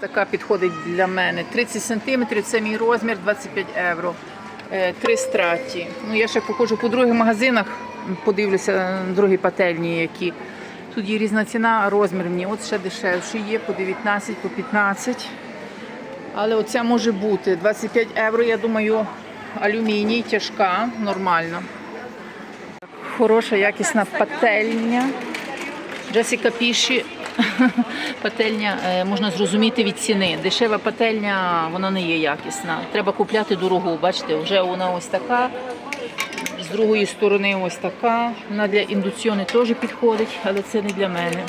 така підходить для мене. 30 см це мій розмір, 25 євро. Е, Три страті. Ну, я ще походжу по других магазинах, подивлюся другі пательні, які. Тут є різна ціна, а розмір мені. От ще дешевші є, по 19, по 15. Але оця може бути. 25 євро, я думаю, алюміній, тяжка, нормально. Хороша, якісна пательня. Джесіка Піші. Пательня е, можна зрозуміти від ціни. Дешева пательня вона не є якісна. Треба купляти дорогу. Бачите, вже вона ось така. З другої сторони ось така. Вона для індуціони теж підходить, але це не для мене.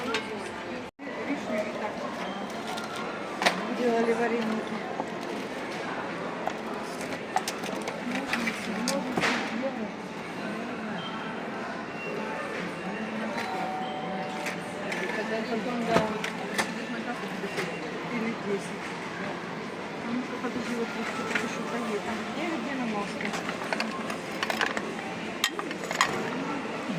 Ну, вот тут еще поедем. Где, где на мосту?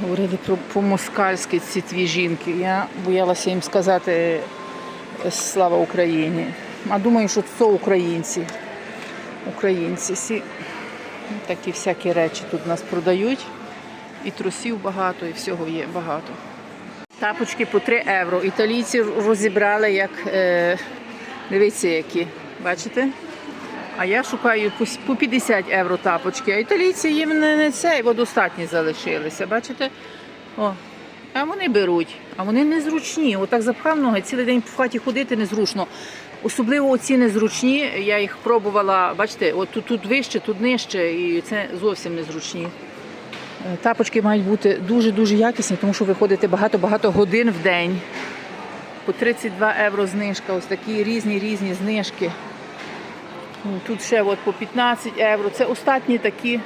Говорили про по-москальськи ці дві жінки. Я боялася їм сказати е, слава Україні. А думаю, що це українці. Українці. Всі такі всякі речі тут нас продають. І трусів багато, і всього є багато. Тапочки по 3 євро. Італійці розібрали, як е, дивіться, які. Бачите? А я шукаю по 50 євро тапочки. А італійці їм не, не цей, бо залишилися. Бачите? О. А вони беруть, а вони незручні. Отак запхав ноги, цілий день в хаті ходити незручно. Особливо оці незручні. Я їх пробувала, бачите, от тут, тут вище, тут нижче, і це зовсім незручні. Е, Тапочки мають бути дуже-дуже якісні, тому що ви ходите багато-багато годин в день. По 32 євро знижка, ось такі різні різні знижки. Ну, Тут ще от по 15 євро. Це останні такі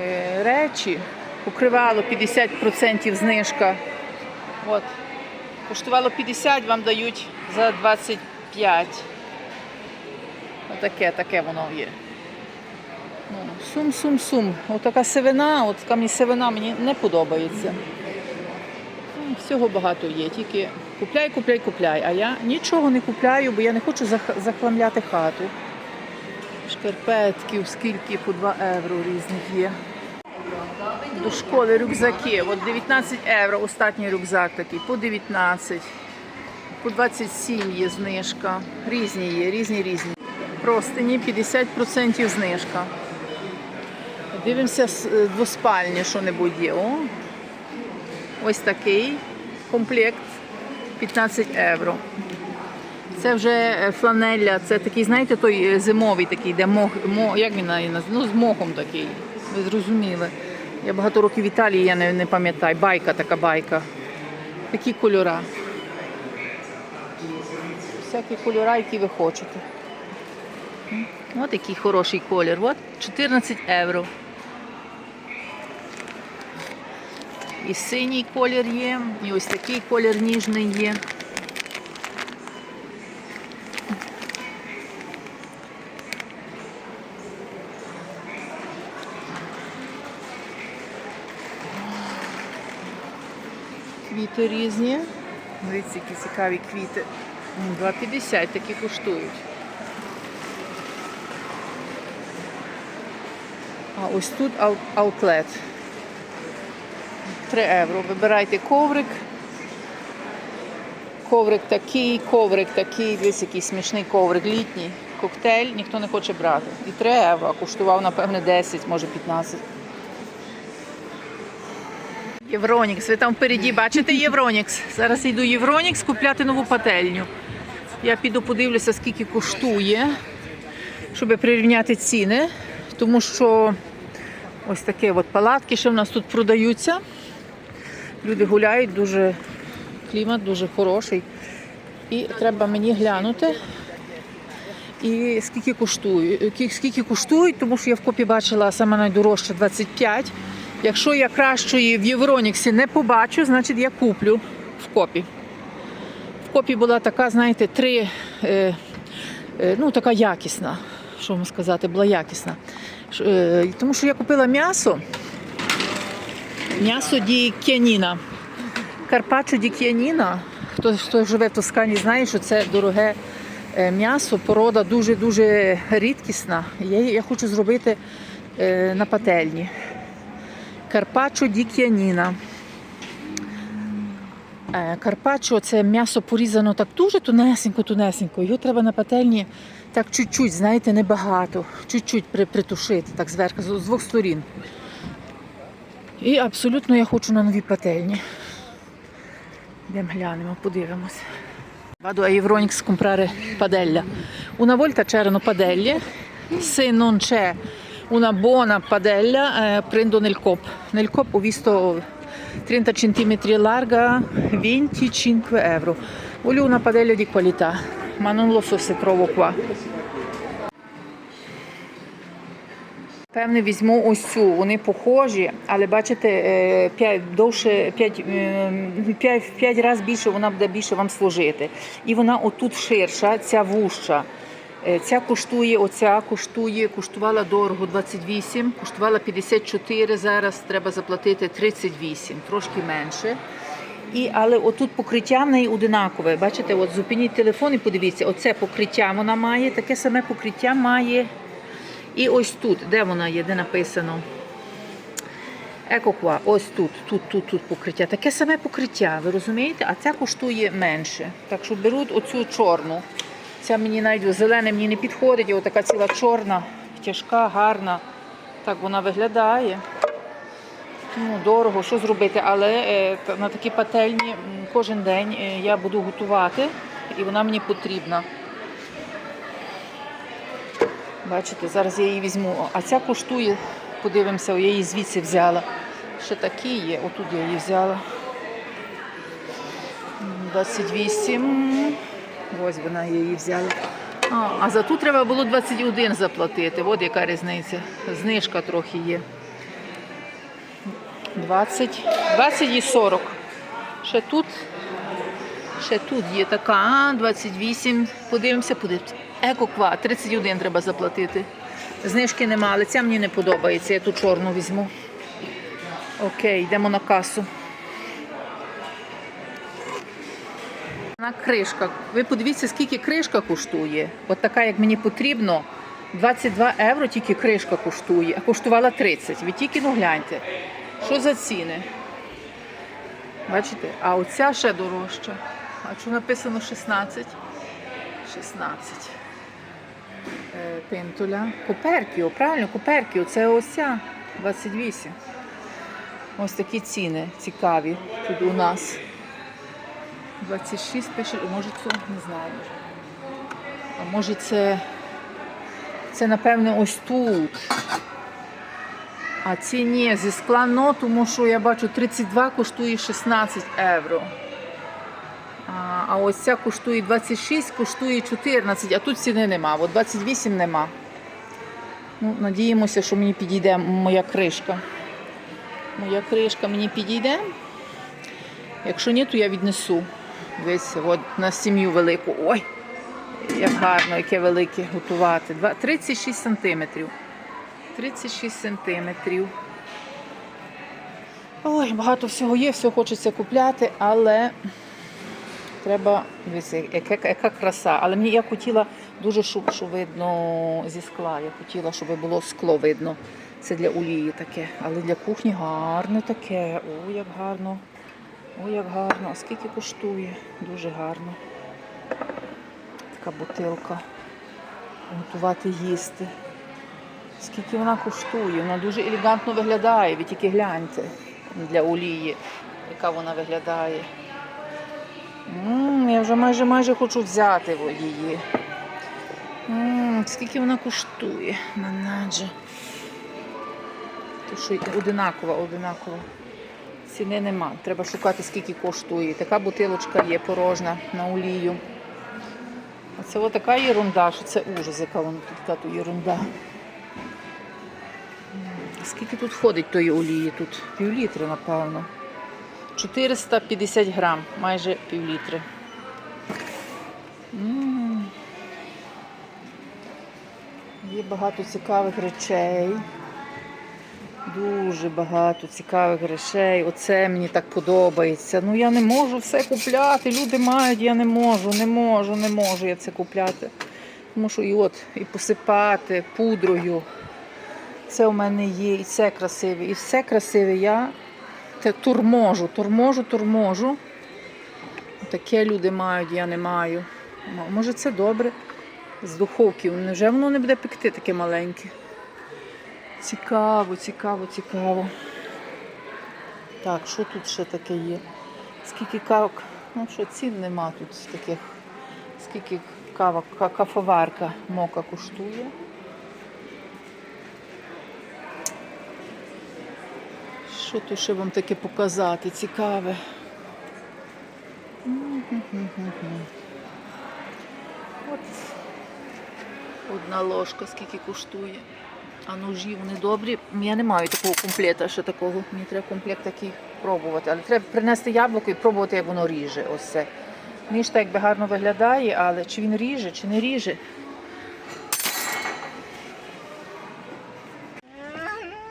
е, речі. Покривало 50% знижка. От. Коштувало 50, вам дають за 25. Отаке, таке воно є. Ну, Сум, сум, сум. Отака сивина, от така сивина мені не подобається. Ну, Всього багато є, тільки купляй, купляй, купляй. А я нічого не купляю, бо я не хочу зах- захламляти хату. Шкарпетків, скільки по 2 євро різних є. До школи рюкзаки. От 19 євро, останній рюкзак такий, по 19, по 27 є знижка. Різні є, різні різні. Простині 50% знижка. Дивимося е, двоспальні, що-небудь є. О, ось такий комплект 15 євро. Це вже е, фланелля, це такий, знаєте, той е, зимовий такий, де мох, мо, як він називається? Ну, з мохом такий. Ви зрозуміли. Я багато років в Італії, я не, не пам'ятаю. Байка така байка. Такі кольора. Всякі кольора, які ви хочете. От який хороший колір. От 14 євро. І синій колір є, і ось такий колір ніжний є. Квіти різні. Дивіться, які цікаві квіти. М, 2,50 такі коштують. А ось тут ау- аутлет. 3 євро. Вибирайте коврик. Коврик такий, коврик такий, дивись, який смішний коврик літній. Коктейль ніхто не хоче брати. І 3 євро, а коштував, напевне, 10, може 15. Євронікс, ви там впереді бачите Євронікс. Зараз йду Євронікс купляти нову пательню. Я піду подивлюся, скільки коштує, щоб прирівняти ціни, тому що ось такі от палатки, що в нас тут продаються. Люди гуляють, дуже клімат дуже хороший. І треба мені глянути. І скільки коштують, скільки коштують, тому що я в копі бачила саме найдорожче 25. Якщо я кращої в Євроніксі не побачу, значить я куплю в копі. В копі була така, знаєте, три, е, е, ну така якісна, що вам сказати, була якісна. Е, тому що я купила м'ясо, м'ясо ді кіаніна. Карпаччо ді кіаніна хто, хто живе в Тоскані, знає, що це дороге е, м'ясо, порода дуже-дуже рідкісна. Я, я хочу зробити е, на пательні. Карпаччо ді Кіаніна. Е, Карпаччо це м'ясо порізано так дуже тунесенько. Його треба на пательні так чуть-чуть, знаєте, небагато, чуть-чуть при- притушити, так зверху, з двох сторін. І абсолютно я хочу на новій пательні. Йдемо глянемо, подивимося. Vado a Euronics a comprare padella. Una volta c'erano padelle, se non c'è una buona padella eh, prendo nel COP. Nel COP ho visto 30 cm larga, 25 euro. Voglio una padella di qualità, ma non lo so se trovo qua. Певне, візьму ось цю. Вони похожі, але бачите, 5, довше 5, 5, 5 разів більше вона буде більше вам служити. І вона отут ширша, ця вуща. Е, Ця коштує, оця коштує, коштувала дорого 28, коштувала 54, зараз треба заплатити 38, трошки менше. І, але отут покриття в неї одинакове. Бачите, от зупиніть телефон і подивіться, оце покриття вона має, таке саме покриття має і ось тут, де вона є, де написано. Еко ква, ось тут, тут, тут, тут покриття. Таке саме покриття, ви розумієте? А ця коштує менше. Так що беруть оцю чорну. Ця мені навіть зелена мені не підходить, і отака ціла чорна, тяжка, гарна. Так вона виглядає. Ну, дорого, що зробити, але е, на такі пательні кожен день е, я буду готувати, і вона мені потрібна. Бачите, зараз я її візьму. А ця коштує, подивимося, я її звідси взяла. Ще такі є, отут я її взяла. 28. Ось вона я її взяла. А, а за ту треба було 21 заплатити. От яка різниця. Знижка трохи є. 20, 20 і 40. Ще тут, ще тут є така, 28. Подивимося, подивимося. Екоква, 31 треба заплатити. Знижки нема, але ця мені не подобається. Я ту чорну візьму. Окей, йдемо на касу. На кришка. Ви подивіться, скільки кришка коштує. От така, як мені потрібно. 22 євро тільки кришка коштує, а коштувала 30. Ви тільки ну гляньте. Що за ціни? Бачите? А оця ще дорожча. А що написано 16? 16. Е, Пентуля. Коперкіо, правильно, Коперкіо. Це ось ця 28. Ось такі ціни цікаві тут у нас. 26 пише, може це, не знаю. А може це, це напевне ось тут. А ці ні, зі скла но, тому що я бачу 32 коштує 16 євро. А, ось ця коштує 26, коштує 14, а тут ціни нема. От 28 нема. Ну, надіємося, що мені підійде моя кришка. Моя кришка мені підійде. Якщо ні, то я віднесу. Дивіться, от на сім'ю велику. Ой, як гарно, яке велике готувати. 36 сантиметрів. 36 сантиметрів. Ой, багато всього є, все хочеться купляти, але треба, дивіться, яка, яка краса. Але мені я хотіла дуже, щоб видно зі скла. Я хотіла, щоб було скло видно. Це для олії таке. Але для кухні гарне таке. Ой, як гарно. Ой, як гарно. А скільки коштує? Дуже гарно. Така бутилка. Готувати їсти. Скільки вона коштує? Вона дуже елегантно виглядає, ви тільки гляньте для олії, яка вона виглядає. М я вже майже майже хочу взяти її. м скільки вона коштує? Нанадже. То що одинакова, одинакова. Ціни нема. Треба шукати, скільки коштує. Така бутилочка є порожна на олію. А це отака єрунда, що це ужас, яка вона тут така то єрунда. Скільки тут входить тої олії? Тут півлітри, напевно. 450 грам, майже півлітри. М. Є багато цікавих речей. Дуже багато цікавих речей. Оце мені так подобається. Ну я не можу все купляти. Люди мають, я не можу, не можу, не можу я це купляти. Тому що і от, і посипати пудрою. Це у мене є, і це красиве, і все красиве. Я те турможу, турможу, турможу. Таке люди мають, я не маю. Може це добре з духовки. Невже воно не буде пекти таке маленьке? Цікаво, цікаво, цікаво. Так, що тут ще таке є? Скільки кавок? Ну що, цін нема тут таких. Скільки кава, ка- кафоварка мока коштує? Що тут ще вам таке показати? Цікаве. От одна ложка, скільки коштує. А ножі вони добрі. Я не маю такого комплекту, ще такого. Мені треба комплект такий пробувати. Але треба принести яблуко і пробувати, як воно ріже. Ось це. Ніж так якби гарно виглядає, але чи він ріже, чи не ріже.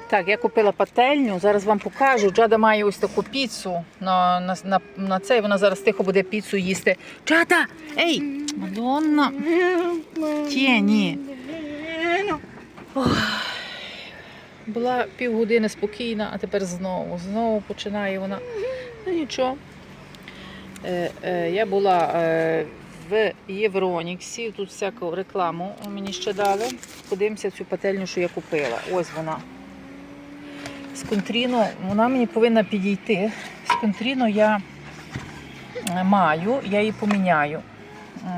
Так, я купила пательню, зараз вам покажу. Джада має ось таку піцу на, на, на, на це, і вона зараз тихо буде піцу їсти. Джада! Ей! Мадонна! Тіні! Була півгодини спокійна, а тепер знову. Знову починає вона. Ну нічого. Е, е, я була е, в Євроніксі, тут всяку рекламу мені ще дали. Подивимося цю пательню, що я купила. Ось вона. З контріну вона мені повинна підійти. З контріну я е, маю, я її поміняю.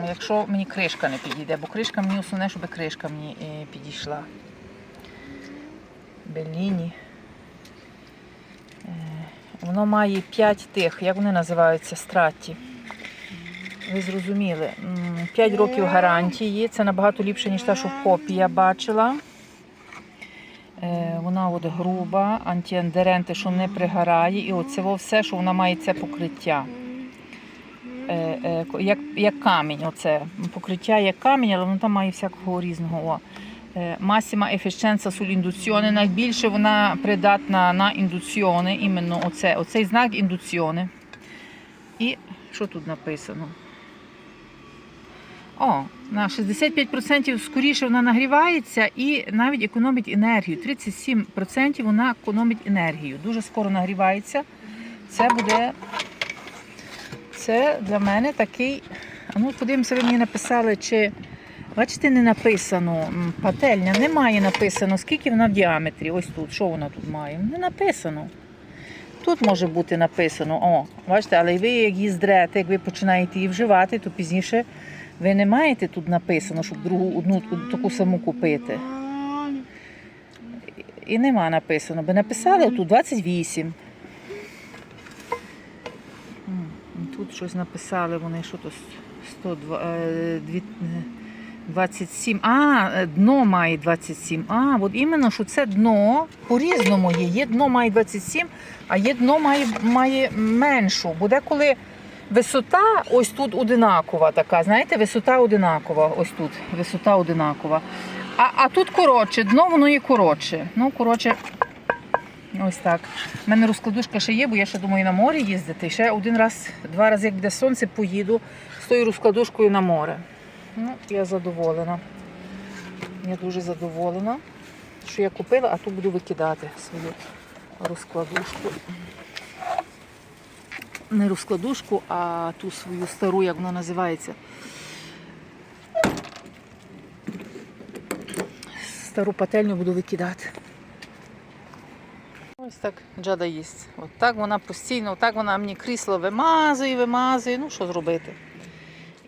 Якщо мені кришка не підійде, бо кришка мені основне, щоб кришка мені е, підійшла. Беліні. Е, Воно має 5 тих, як вони називаються, страті. Ви зрозуміли. 5 років гарантії. Це набагато ліпше, ніж та, що в копії я бачила. Вона от груба, антиандеренти, що не пригорає. І оце все, що вона має це покриття. Е, е, Як, як камінь, оце. покриття як камінь, але воно там має всякого різного. Е, Massima efficienza sull'induzione. Найбільше вона придатна на індуціони, іменно оце, оцей знак індуціони. І що тут написано? О, на 65% скоріше вона нагрівається і навіть економить енергію. 37% вона економить енергію. Дуже скоро нагрівається. Це буде. Це для мене такий. А ну, подивимося, ви мені написали, чи. Бачите, не написано. Пательня немає написано, скільки вона в діаметрі. Ось тут. Що вона тут має? Не написано. Тут може бути написано. О, бачите, але ви як її здрете, як ви починаєте її вживати, то пізніше ви не маєте тут написано, щоб другу одну таку саму купити. І нема написано. Би написали тут 28. Тут щось написали вони, що то 102, е, 27. А, дно має 27. А, от іменно, що це дно по-різному є. Є дно має 27, а є дно має, має меншу. Бо деколи висота ось тут одинакова така. Знаєте, висота одинакова. Ось тут. Висота одинакова. А, а тут коротше, дно воно є коротше. Ну, коротше, ось так. У мене розкладушка ще є, бо я ще думаю на море їздити. І ще один раз, два рази, як буде сонце, поїду з тою розкладушкою на море. Ну, я задоволена. Я дуже задоволена, що я купила, а тут буду викидати свою розкладушку. Не розкладушку, а ту свою стару, як вона називається. Стару пательню буду викидати. Ось так джада їсть. От так вона постійно, так вона мені крісло вимазує, вимазує. Ну що зробити?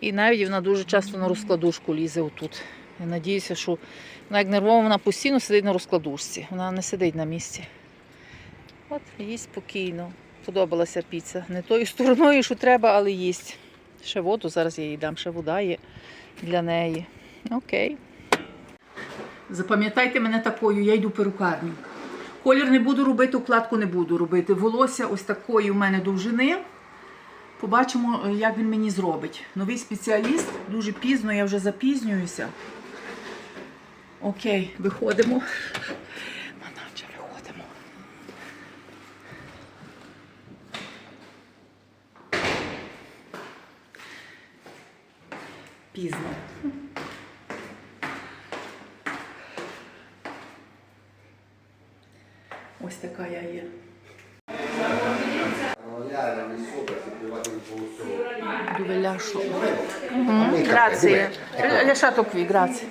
І навіть вона дуже часто на розкладушку лізе отут. Я надіюся, що вона як нервова, вона постійно сидить на розкладушці. Вона не сидить на місці. От, їсть спокійно. Подобалася піца. Не тою стороною, що треба, але їсть. Ще воду, зараз я їй дам, ще вода є для неї. Окей. Запам'ятайте мене такою, я йду перукарню. Колір не буду робити, укладку не буду робити. Волосся ось такої у мене довжини. Побачимо, як він мені зробить. Новий спеціаліст, дуже пізно, я вже запізнююся. Окей, виходимо. Пізно. Ось така я є. Dove lascio? Amica, Grazie. Lasciato qui, grazie.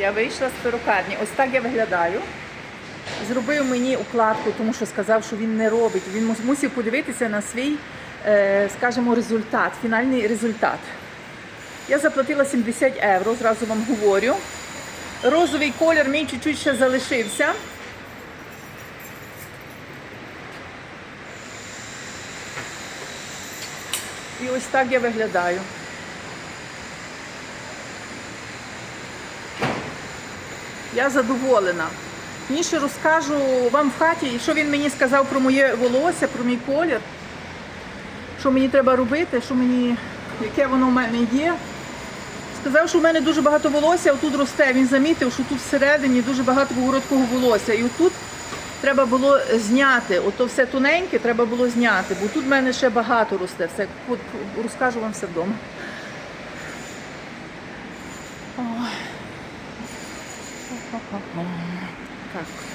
Я вийшла з перукарні. Ось так я виглядаю. Зробив мені укладку, тому що сказав, що він не робить. Він мусив подивитися на свій, скажімо, результат, фінальний результат. Я заплатила 70 євро, зразу вам говорю. Розовий колір мій чуть-чуть ще залишився. І ось так я виглядаю. Я задоволена. Ніше розкажу вам в хаті, що він мені сказав про моє волосся, про мій колір, що мені треба робити, що мені, яке воно в мене є. Сказав, що в мене дуже багато волосся, отут росте. Він замітив, що тут всередині дуже багато короткого волосся. І отут треба було зняти. Ото все тоненьке треба було зняти, бо тут в мене ще багато росте. Все, розкажу вам все вдома. Ой. Так.